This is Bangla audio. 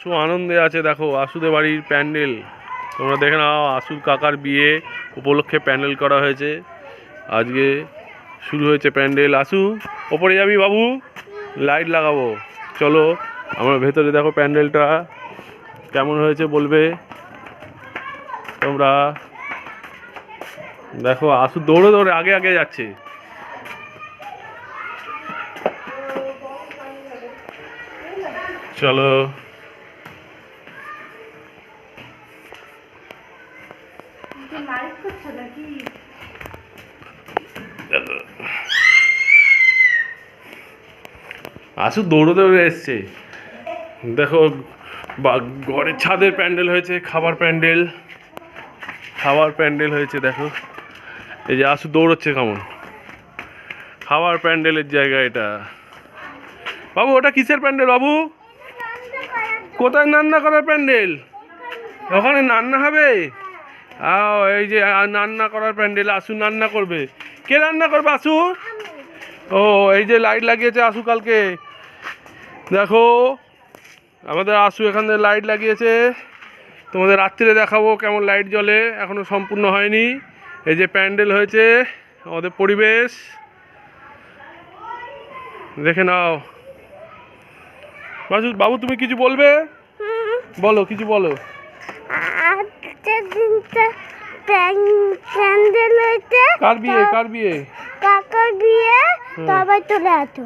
সু আনন্দে আছে, দেখো আসুদের বাড়ির প্যান্ডেল। তোমরা দেখে নাও আসুর কাকার বিয়ে উপলক্ষে প্যান্ডেল করা হয়েছে। আজকে শুরু হয়েছে প্যান্ডেল। আসু ওপরে যাবি বাবু? লাইট লাগাবো। চলো, আমার ভেতরে দেখো প্যান্ডেলটা কেমন হয়েছে বলবে? তোমরা দেখো আসু দৌড়ে দৌড়ে আগে আগে যাচ্ছে। চলো। লাইভ করছ নাকি আসু দৌড়ে দৌড়ে এসছে। দেখো ঘরের ছাদের প্যান্ডেল হয়েছে খাবার প্যান্ডেল। খাবার প্যান্ডেল হয়েছে দেখো। এই যে আসু দৌড়চ্ছে কেমন? খাবার প্যান্ডেলের জায়গা এটা। বাবু ওটা কিসের প্যান্ডেল বাবু? কোথায় রান্না করার প্যান্ডেল ওখানে রান্না হবে? আও এই যে রান্না করার প্যান্ডেল আসু রান্না করবে। কে রান্না করবে আসু ও এই যে লাইট লাগিয়েছে আসু কালকে। দেখো আমাদের আসু এখান লাইট লাগিয়েছে। তোমাদের রাত্রিরে দেখাবো কেমন লাইট জ্বলে এখনও সম্পূর্ণ হয়নি। এই যে প্যান্ডেল হয়েছে আমাদের পরিবেশ। দেখে নাও। বাসু বাবু তুমি কিছু বলবে? বলো কিছু বলো। আজকে দিনটা প্যান্ডেল হয়েছে। কার বিয়ে? কার বিয়ে? কাকার বিয়ে। সবাই চলে আসো।